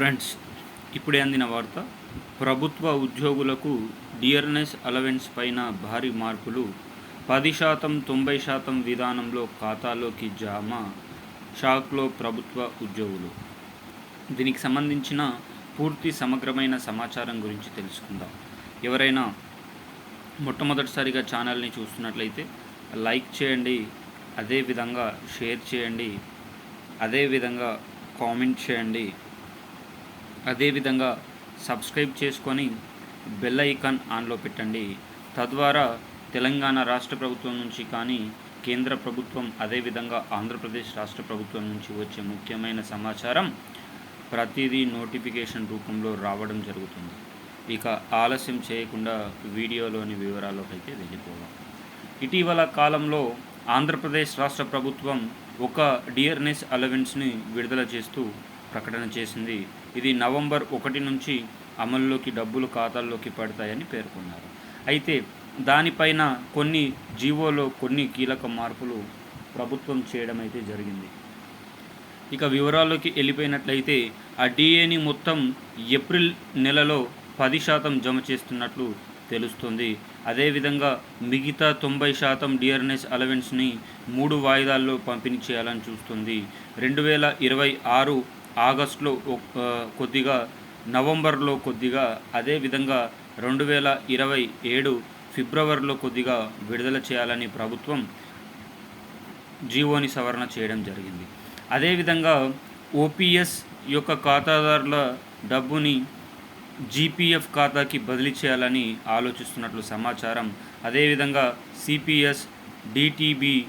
Friends ఇప్పుడే అందిన వార్త ప్రభుత్వ ఉద్యోగులకు డియర్నెస్ అలవెన్స్ పైన భారీ మార్పులు పది శాతం తొంభై శాతం విధానంలో ఖాతాలోకి జామ షాక్లో ప్రభుత్వ ఉద్యోగులు. దీనికి సంబంధించిన పూర్తి సమగ్రమైన సమాచారం గురించి తెలుసుకుందాం. ఎవరైనా మొట్టమొదటిసారిగా ఛానల్ని చూస్తున్నట్లయితే లైక్ చేయండి అదేవిధంగా షేర్ చేయండి అదేవిధంగా కామెంట్ చేయండి అదేవిధంగా సబ్స్క్రైబ్ చేసుకొని బెల్ ఐకాన్ ఆన్లో పెట్టండి. తద్వారా తెలంగాణ రాష్ట్ర ప్రభుత్వం నుంచి కానీ కేంద్ర ప్రభుత్వం అదేవిధంగా ఆంధ్రప్రదేశ్ రాష్ట్ర ప్రభుత్వం నుంచి వచ్చే ముఖ్యమైన సమాచారం ప్రతిదీ నోటిఫికేషన్ రూపంలో రావడం జరుగుతుంది. ఇక ఆలస్యం చేయకుండా వీడియోలోని వివరాల్లోకి అయితే వెళ్ళిపోదాం. ఇటీవల కాలంలో ఆంధ్రప్రదేశ్ రాష్ట్ర ప్రభుత్వం ఒక డియర్నెస్ అలవెన్స్ని విడుదల చేస్తూ ప్రకటన చేసింది. ఇది నవంబర్ ఒకటి నుంచి అమల్లోకి డబ్బులు ఖాతాల్లోకి పడతాయని పేర్కొన్నారు. అయితే దానిపైన కొన్ని జీవోలో కొన్ని కీలక మార్పులు ప్రభుత్వం చేయడం అయితే జరిగింది. ఇక వివరాల్లోకి వెళ్ళిపోయినట్లయితే ఆ డిఏని మొత్తం ఏప్రిల్ నెలలో పది శాతం జమ చేస్తున్నట్లు తెలుస్తుంది. అదేవిధంగా మిగతా తొంభై శాతం డిఆర్ఎన్ఎస్ అలవెన్స్ని మూడు వాయిదాల్లో పంపిణీ చేయాలని చూస్తుంది. రెండు వేల ఇరవై ఆరు ఆగస్టులో కొద్దిగా నవంబర్లో కొద్దిగా అదేవిధంగా రెండు వేల ఇరవై ఏడు ఫిబ్రవరిలో కొద్దిగా విడుదల చేయాలని ప్రభుత్వం జీవోని సవరణ చేయడం జరిగింది. అదేవిధంగా ఓపీఎస్ యొక్క ఖాతాదారుల డబ్బుని జీపీఎఫ్ ఖాతాకి బదిలీ చేయాలని ఆలోచిస్తున్నట్లు సమాచారం. అదేవిధంగా సిపిఎస్ డిటిబి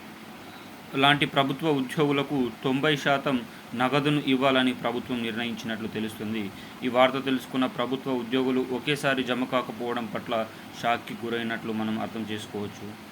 లాంటి ప్రభుత్వ ఉద్యోగులకు తొంభై శాతం నగదును ఇవ్వాలని ప్రభుత్వం నిర్ణయించినట్లు తెలుస్తుంది. ఈ వార్త తెలుసుకున్న ప్రభుత్వ ఉద్యోగులు ఒకేసారి జమ కాకపోవడం పట్ల షాక్కి గురైనట్లు మనం అర్థం చేసుకోవచ్చు.